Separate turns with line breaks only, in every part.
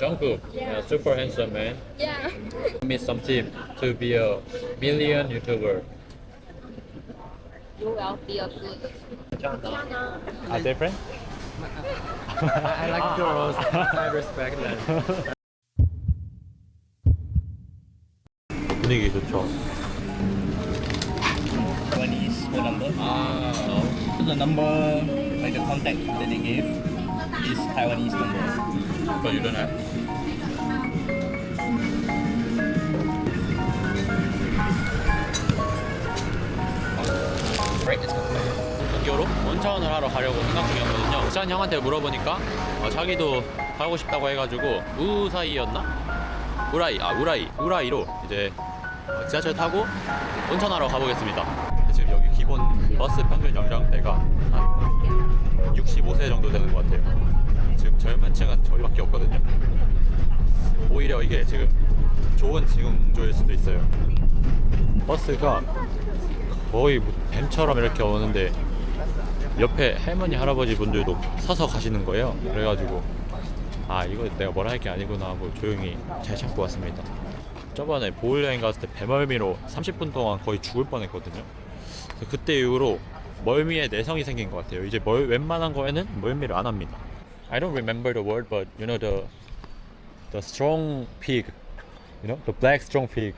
Jungkook, yeah, super handsome man.
Yeah.
Meet some team to be a million YouTuber.
You will be a good.
Are they friends?
I like girls. I respect them.
분위기 좋죠.
Taiwanese phone number.
아,
So the number, like the contact that they gave, is Taiwanese number.
Have?
Right, it's
근교로 원차원을 하러 가려고 생각 중이었거든요. 지한 형한테 물어보니까 어, 자기도 가고 싶다고 해가지고 우사이였나? 우라이, 아 우라이, 우라이로 이제 어, 지하철 타고 온천하러 가보겠습니다. 지금 여기 기본 버스 평균 연령대가 한 65세 정도 되는 것 같아요. 지금 젊은 층은 저희밖에 없거든요. 오히려 이게 지금 좋은 지금 운조일 수도 있어요. 버스가 거의 뭐 뱀처럼 이렇게 오는데 옆에 할머니 할아버지 분들도 서서 가시는 거예요. 그래가지고 아 이거 내가 뭐라 할 게 아니구나 하고 조용히 잘 참고 왔습니다. 저번에 보울 여행 갔을 때 배멀미로 30분 동안 거의 죽을 뻔했거든요. 그때 이후로 멀미에 내성이 생긴 것 같아요. 이제 멀, 웬만한 거에는 멀미를 안 합니다. I don't remember the word, but you know the the strong pig, you know the black strong pig.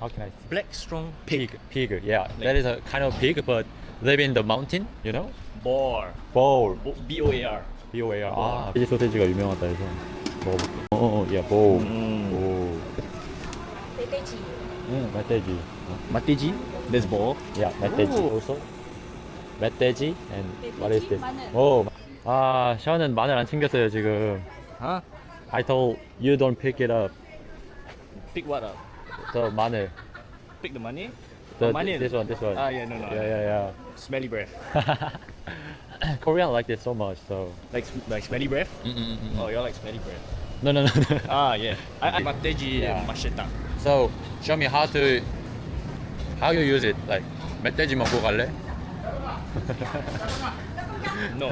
How can I say?
black strong
pig. Pig, yeah. That is a kind of pig, but live in the mountain, you know?
boar.
Bowl.
B O A R.
B O A R. 아, 돼지 소세지가 유명하다 해서 먹어볼게. 어, 어, 예, bowl.
Mm.
오. 응, 멧돼지.
Matiji, there's boar.
Yeah, 멧돼지.
Ooh.
Also, 멧돼지 and what is this? 오, 아, 샤오는 마늘 안 챙겼어요 지금.
Huh?
I told you don't pick it up.
Pick what up?
The 마늘.
Pick the money?
The,
마늘.
This one, this one.
Ah, yeah, no, no.
Yeah, yeah,
Smelly breath.
yeah. Korean like this so much, so.
Like, sm- like smelly breath? Oh, you're like smelly breath.
No, no, no, no.
Ah, yeah. I, I Mateji
Yeah.
macheta.
So show me how to how you use it. Like 멧돼지 먹고 갈래?
No.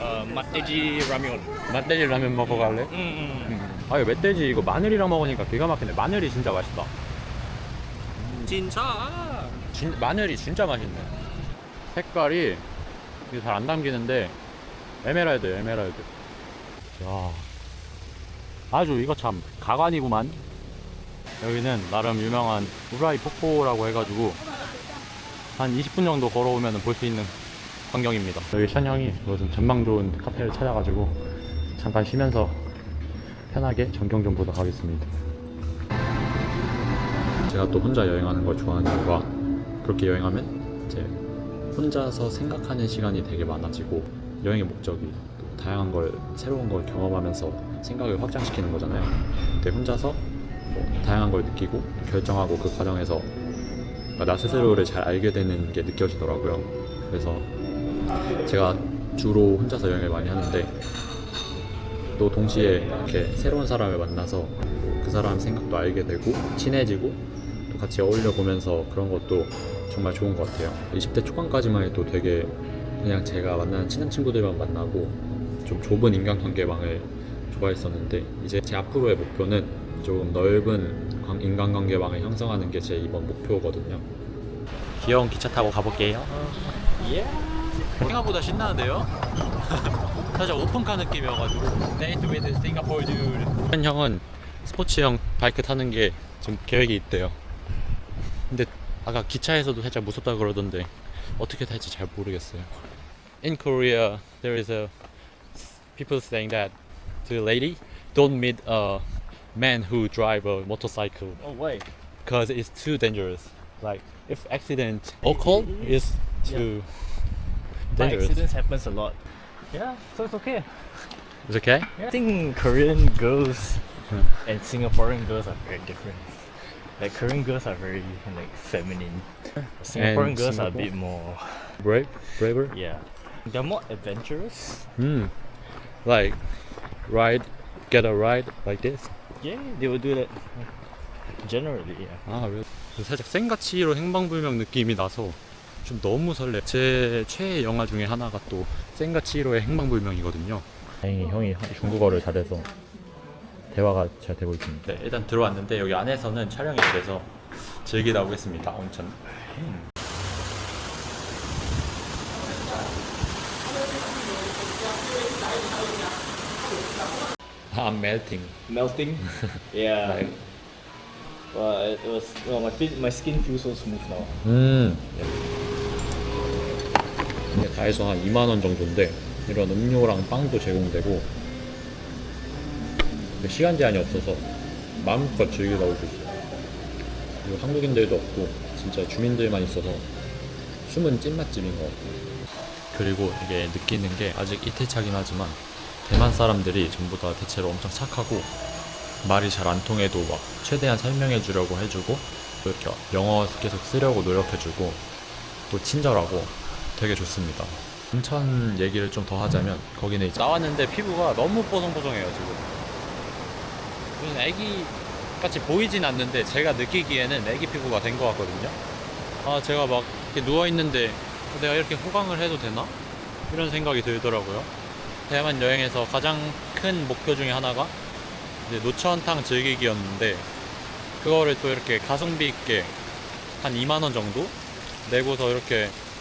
uh, Mateji ramyeon.
멧돼지 라면 먹고 갈래?
Mm-mm.
아 이거 멧돼지 이거 마늘이랑 먹으니까 기가 막히네. 마늘이 진짜 맛있다.
진짜.
진, 마늘이 진짜 맛있네. 색깔이 잘 안 담기는데 에메랄드 에메랄드. 야 아주 이거 참 가관이구만. 여기는 나름 유명한 우라이 폭포라고 해가지고 한 20분 정도 걸어오면 볼 수 있는 광경입니다. 여기 션형이 무슨 전망 좋은 카페를 찾아가지고 잠깐 쉬면서 편하게 전경 좀 보다 가겠습니다. 제가 또 혼자 여행하는 걸 좋아하는 이유가 그렇게 여행하면 이제 혼자서 생각하는 시간이 되게 많아지고 여행의 목적이 또 다양한 걸 새로운 걸 경험하면서 생각을 확장시키는 거잖아요. 근데 혼자서 뭐 다양한 걸 느끼고 결정하고 그 과정에서 나 스스로를 잘 알게 되는 게 느껴지더라고요. 그래서 제가 주로 혼자서 여행을 많이 하는데 또 동시에 이렇게 새로운 사람을 만나서 그 사람 생각도 알게 되고 친해지고 또 같이 어울려 보면서 그런 것도 정말 좋은 것 같아요. 20대 초반까지만 해도 되게 그냥 제가 만나는 친한 친구들만 만나고 좀 좁은 인간관계망을 좋아했었는데 이제 제 앞으로의 목표는 좀 넓은 관- 인간관계망을 형성하는 게 제 이번 목표거든요. 귀여운 기차 타고 가볼게요. 예. 생각보다 신나는데요? 살짝 오픈카 느낌이어가지고 with Singapore dude 한 형은 스포츠형 바이크 타는 게 지금 계획이 있대요 근데 아까 기차에서도 살짝 무섭다 그러던데 어떻게 탈지 잘 모르겠어요 In Korea there is a people saying that to a lady don't meet a man who drive a motorcycle
Oh, why?
because it's too dangerous like if accident occur is too
By
dangerous
accidents happens a lot. Yeah, so it's okay.
It's okay?
I think Korean girls
Hmm.
and Singaporean girls are very different. Like Korean girls are very like feminine. Singaporean girls are a
Singapore?
bit more
Brave? Braver?
yeah. They're more adventurous.
Hmm. Like, ride, get a ride like this?
Yeah, they will do that. Generally, yeah.
아, 왜? 살짝 생가치로 행방불명 느낌이 나서 좀 너무 설레. 제 최애 영화 중에 하나가 또 생가치로의 행방불명이거든요. 다행히 형이 중국어를 잘해서 대화가 잘 되고 있습니다. 네, 일단 들어왔는데 여기 안에서는 촬영이 돼서 즐기다 오겠습니다. 온천. 음. I'm melting.
Melting. yeah. well, it was. Well, my feet, my skin feels so smooth now.
음. 이게 다 해서 한 2만 원 정도인데 이런 음료랑 빵도 제공되고 시간 제한이 없어서 마음껏 즐기다 올수 있어요. 그리고 한국인들도 없고 진짜 주민들만 있어서 숨은 찐맛집인 것 같아요. 그리고 이게 느끼는 게 아직 이태차긴 하지만 대만 사람들이 전부 다 대체로 엄청 착하고 말이 잘 안 통해도 막 최대한 설명해 주려고 해주고 또 이렇게 영어 계속 쓰려고 노력해주고 또 친절하고 되게 좋습니다. 인천 얘기를 좀 더 하자면 거기는 이제 나왔는데 피부가 너무 뽀송뽀송해요 지금. 무슨 애기 같이 보이진 않는데 제가 느끼기에는 애기 피부가 된 것 같거든요. 아 제가 막 이렇게 누워 있는데 내가 이렇게 호강을 해도 되나? 이런 생각이 들더라고요. 대만 여행에서 가장 큰 목표 중에 하나가 이제 노천탕 즐기기였는데 그거를 또 이렇게 가성비 있게 한 2만 원 정도 내고서 이렇게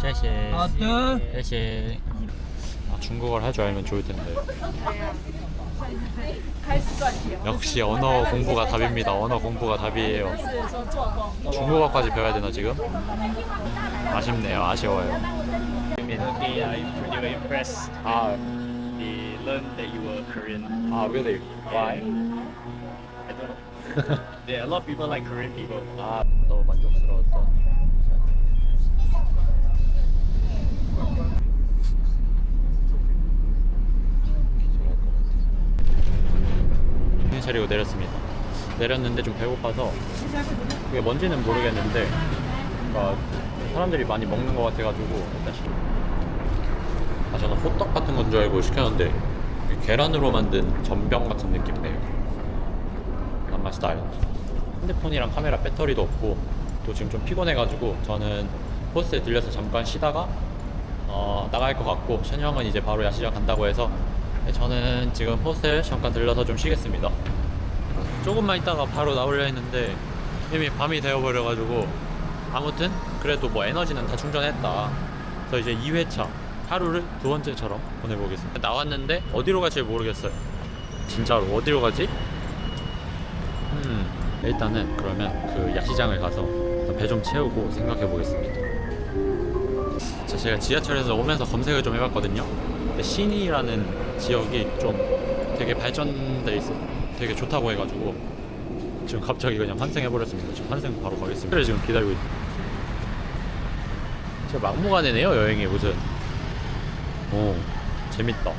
쉐쉐.
어때?
쉐쉐. 아, 중국어를 할 줄 알면 좋을 텐데. 역시 언어 공부가 답입니다. 언어 공부가 답이에요. 중국어까지 배워야 되나 지금? 아쉽네요. 아쉬워요.
Okay, I you were impressed.
아,
They learned that you were Korean.
아, really? Why?
I don't know. There are a lot of people like Korean people.
아, 너무 만족스러웠던 차리고 내렸습니다. 내렸는데 좀 배고파서 그게 뭔지는 모르겠는데 뭔가 사람들이 많이 먹는 것 같아가지고 일단 시... 아 저는 호떡 같은 건 줄 알고 시켰는데 계란으로 만든 전병 같은 느낌이에요. 안 맛있다요. 핸드폰이랑 카메라 배터리도 없고 또 지금 좀 피곤해가지고 저는 호스에 들려서 잠깐 쉬다가 어, 나갈 것 같고 션 형은 이제 바로 야시장 간다고 해서 네, 저는 지금 호스텔 잠깐 들러서 좀 쉬겠습니다. 조금만 있다가 바로 나오려 했는데 이미 밤이 되어버려가지고 아무튼 그래도 뭐 에너지는 다 충전했다. 그래서 이제 2회차 하루를 두 번째처럼 보내보겠습니다. 나왔는데 어디로 갈지 모르겠어요. 진짜로 어디로 가지? 음, 일단은 그러면 그 야시장을 가서 배 좀 채우고 생각해 보겠습니다. 자, 제가 지하철에서 오면서 검색을 좀 해봤거든요. 근데 신이라는 지역이 좀 되게 발전돼 있어, 되게 좋다고 해가지고 지금 갑자기 그냥 환승해 버렸습니다. 지금 환승 바로 가겠습니다. 그래 지금 기다리고 있. 진짜 막무가내네요 여행이 무슨. 오, 재밌다.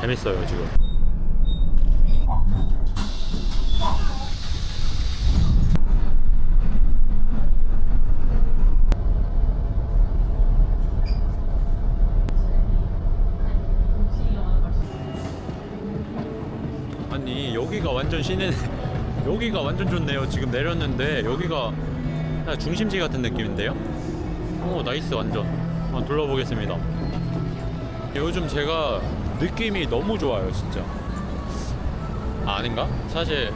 재밌어요 지금. 여기가 완전 시내 여기가 완전 좋네요. 지금 내렸는데 여기가 중심지 같은 느낌인데요? 오 나이스 완전. 한번 둘러보겠습니다. 요즘 제가 느낌이 너무 좋아요 진짜. 아, 아닌가? 사실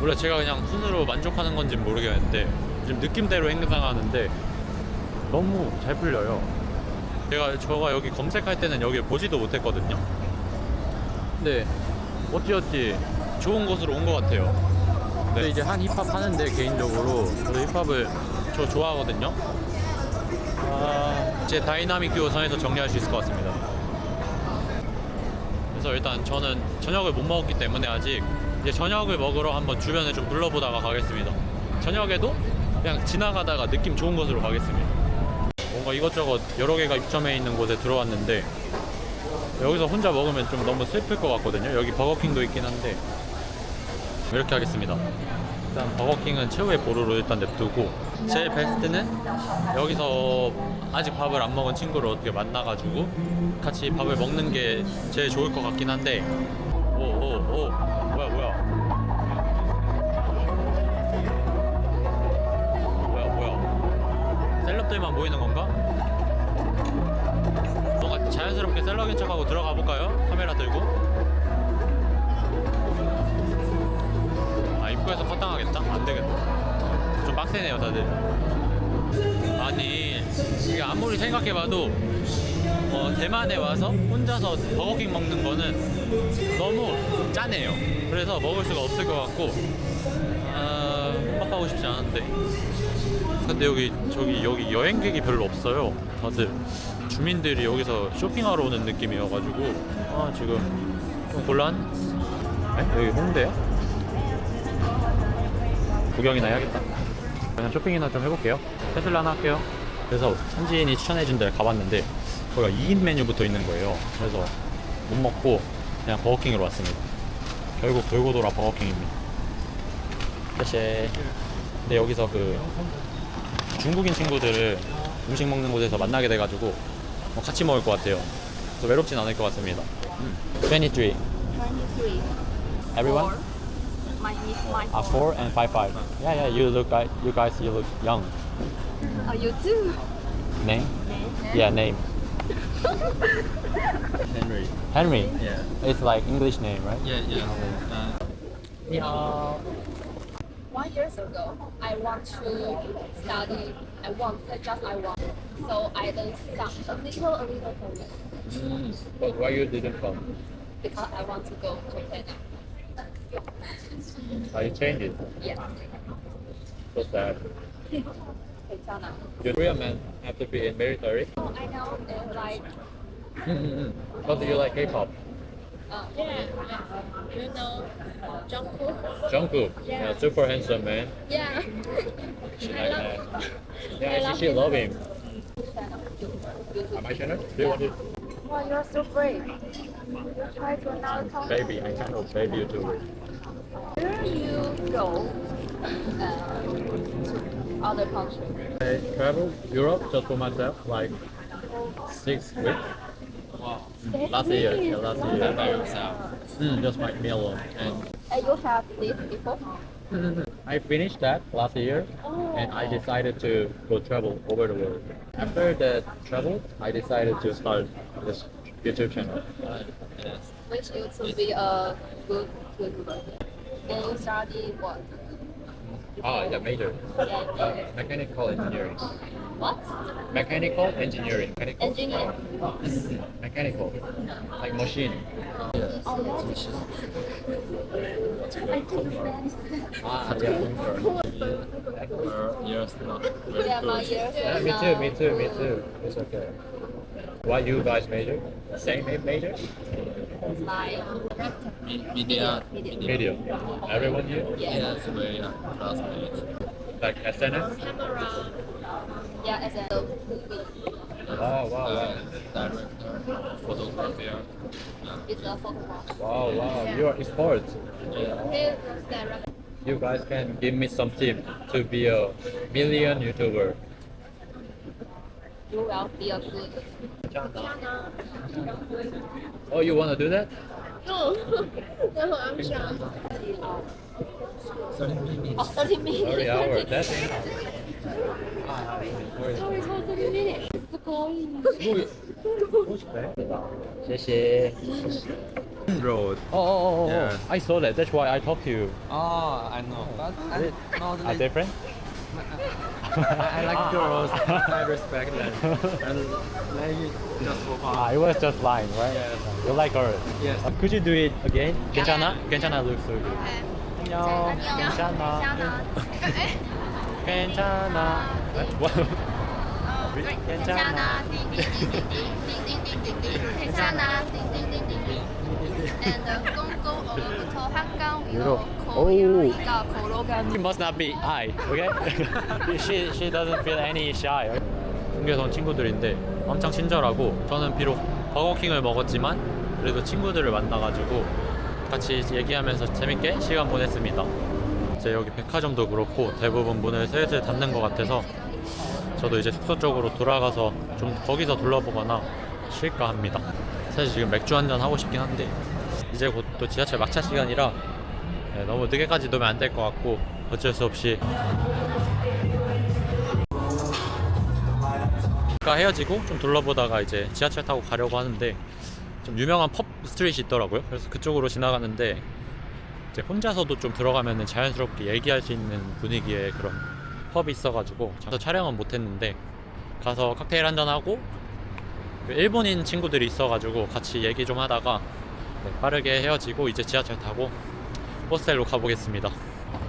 원래 제가 그냥 순으로 만족하는 건지 모르겠는데 지금 느낌대로 행동하는데 너무 잘 풀려요. 제가 저가 여기 검색할 때는 여기 보지도 못했거든요. 근데 어찌어찌 좋은 곳으로 온 것 같아요. 네, 이제 한 힙합 하는데 개인적으로 저도 힙합을 저 좋아하거든요. 아, 제 다이나믹 듀오 선에서 정리할 수 있을 것 같습니다. 그래서 일단 저는 저녁을 못 먹었기 때문에 아직 이제 저녁을 먹으러 한번 주변을 좀 둘러보다가 가겠습니다. 저녁에도 그냥 지나가다가 느낌 좋은 곳으로 가겠습니다. 뭔가 이것저것 여러 개가 입점해 있는 곳에 들어왔는데 여기서 혼자 먹으면 좀 너무 슬플 것 같거든요. 여기 버거킹도 있긴 한데 이렇게 하겠습니다. 일단 버거킹은 최후의 보루로 일단 냅두고 제일 베스트는 여기서 아직 밥을 안 먹은 친구를 어떻게 만나가지고 같이 밥을 먹는 게 제일 좋을 것 같긴 한데 오오오 뭐야 뭐야 뭐야 뭐야 셀럽들만 모이는 건가? 뭔가 자연스럽게 셀럽인 척하고 들어가 볼까요? 카메라 들고 입구에서 컷당하겠다? 안 되겠다 좀 빡세네요 다들 아니 이게 아무리 생각해봐도 어, 대만에 와서 혼자서 버거킹 먹는 거는 너무 짜네요 그래서 먹을 수가 없을 것 같고 아, 혼밥하고 싶지 않은데 근데 여기 저기 여기 여행객이 별로 없어요. 다들 주민들이 여기서 쇼핑하러 오는 느낌이어가지고 아 지금 좀 곤란. 에? 여기 홍대야? 구경이나 해야겠다. 그냥 쇼핑이나 좀 해볼게요. 테슬라 하나 할게요. 그래서 현지인이 추천해준 데를 가봤는데 거기가 2인 메뉴부터 있는 거예요. 그래서 못 먹고 그냥 버거킹으로 왔습니다. 결국 돌고 돌아 버거킹입니다. 쎄 근데 여기서 그 중국인 친구들을 음식 먹는 곳에서 만나게 돼가지고 뭐 같이 먹을 것 같아요. 그래서 외롭진 않을 것 같습니다. 23.
23.
Everyone?
My is my
Ah, four and five five. Yeah, yeah. You look, like you guys, you look young.
Oh, you too.
Name? Yeah, name.
Henry.
Henry.
Yeah.
It's like English name, right?
Yeah, yeah. Uh,
One years ago, I want to study. I want, just I want. So I learned some a little, a little Korean
But why you didn't come?
because I want to go to China.
How you change it?
Yeah,
So sad.
China.
You Korean men have to be in military.
Oh, I know. It's like,
What do you like K-pop?
uh, yeah, you know, Jungkook.
Jungkook.
Yeah.
super handsome man.
Yeah. I love.
Yeah,
I love
she
him.
love him. Am I channel? Do you want it?
Wow, you're so brave. You Try to another country.
Baby, I channel baby YouTuber.
Where you go uh, other country?
I travel Europe just for myself, like six weeks. Last year, yeah, last year.
by yourself.
Mm, just my me alone. And
you have this before?
I finished that last year, and I decided to go travel over the world. After the travel, I decided to start this YouTube channel.
You to be a good YouTuber. And you study what?
Ah, yeah, major.
Yeah,
Uh, mechanical engineering.
What?
Mechanical engineering. Mechanical.
Engineer.
Mechanical. Like machine.
Oh.
Ah, yeah.
My
me too, me too, me too. It's okay. What you guys major? Same major?
Me- Media.
Media.
Video. Everyone here?
yeah,
Yes, we are classmates.
Like SNS?
camera. Yeah, as a movie.
Wow, wow,
Uh, director, photographer.
It's a photograph.
Wow, wow. You are sports.
yeah.
Director.
You guys can give me some tip to be a million YouTuber.
You will be a good.
Oh, you wanna do that?
No, no, I'm sure.
30 minutes.
Oh, 30 minutes.
Sorry, hour. That's it.
Sorry, for 30 minutes.
Road.
Oh, oh, oh, oh.
Yeah.
I saw that. That's why I talked to you.
Oh, I know. But I, no,
Are different?
I, I like girls. I respect them. And like just for fun.
Ah, it was just lying, right?
Yes.
You like her?
Yes.
Uh, could you do it again? 괜찮아? 괜찮아 looks so good. Okay. 안녕. 괜찮아. What? 괜찮아.
괜찮아. 띵띵띵띵띵. And 꽁꽁 얼굴부터 한강 위로
위로.
고양이가 걸어가는
She must not be I, okay? she she doesn't feel any shy. 온 친구들인데 엄청 친절하고 저는 비록 버거킹을 먹었지만 그래도 친구들을 만나가지고 같이 얘기하면서 재밌게 시간 보냈습니다. 이제 여기 백화점도 그렇고 대부분 문을 슬슬 닫는 것 같아서 저도 이제 숙소 쪽으로 돌아가서 좀 거기서 둘러보거나 쉴까 합니다. 사실 지금 맥주 한 잔 하고 싶긴 한데 이제 곧 또 지하철 막차 시간이라 네, 너무 늦게까지 놓으면 안 될 것 같고 어쩔 수 없이 아까 헤어지고 좀 둘러보다가 이제 지하철 타고 가려고 하는데 좀 유명한 펍 스트릿이 있더라고요. 그래서 그쪽으로 지나가는데 이제 혼자서도 좀 들어가면 자연스럽게 얘기할 수 있는 분위기의 그런 펍이 있어가지고 저 촬영은 못했는데 가서 칵테일 한잔 하고 그 일본인 친구들이 있어가지고 같이 얘기 좀 하다가 네, 빠르게 헤어지고 이제 지하철 타고 호스텔로 가보겠습니다.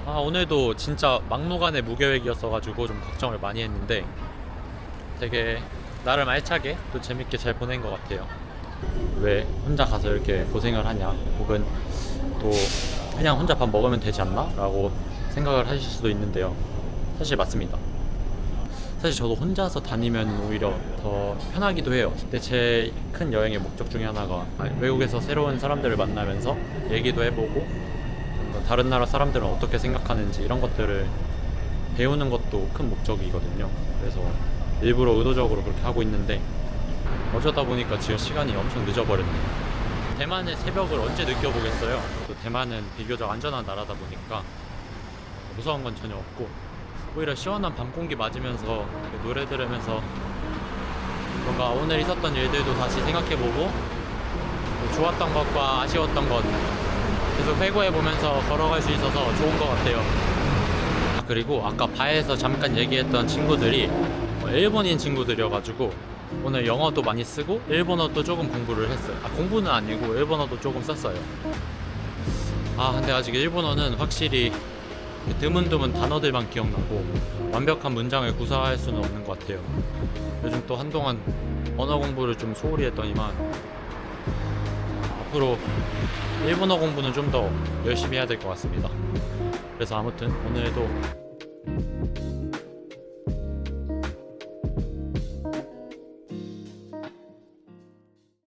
아 오늘도 진짜 막무가내 무계획이었어가지고 좀 걱정을 많이 했는데 되게 나름 알차게 또 재밌게 잘 보낸 것 같아요. 왜 혼자 가서 이렇게 고생을 하냐 혹은 또 그냥 혼자 밥 먹으면 되지 않나? 라고 생각을 하실 수도 있는데요. 사실 맞습니다. 사실 저도 혼자서 다니면 오히려 더 편하기도 해요. 근데 제 큰 여행의 목적 중에 하나가 외국에서 새로운 사람들을 만나면서 얘기도 해보고 또 다른 나라 사람들은 어떻게 생각하는지 이런 것들을 배우는 것도 큰 목적이거든요. 그래서 일부러 의도적으로 그렇게 하고 있는데 어쩌다 보니까 지금 시간이 엄청 늦어버렸네요. 대만의 새벽을 언제 느껴보겠어요? 또 대만은 비교적 안전한 나라다 보니까 무서운 건 전혀 없고 오히려 시원한 밤 공기 맞으면서 노래 들으면서 뭔가 오늘 있었던 일들도 다시 생각해보고 뭐 좋았던 것과 아쉬웠던 것 계속 회고해보면서 걸어갈 수 있어서 좋은 것 같아요. 아, 그리고 아까 바에서 잠깐 얘기했던 친구들이 뭐 일본인 친구들이어가지고 오늘 영어도 많이 쓰고 일본어도 조금 공부를 했어요. 아, 공부는 아니고 일본어도 조금 썼어요. 아 근데 아직 일본어는 확실히 드문드문 단어들만 기억나고 완벽한 문장을 구사할 수는 없는 것 같아요. 요즘 또 한동안 언어 공부를 좀 소홀히 했더니만 앞으로 일본어 공부는 좀 더 열심히 해야 될 것 같습니다. 그래서 아무튼 오늘도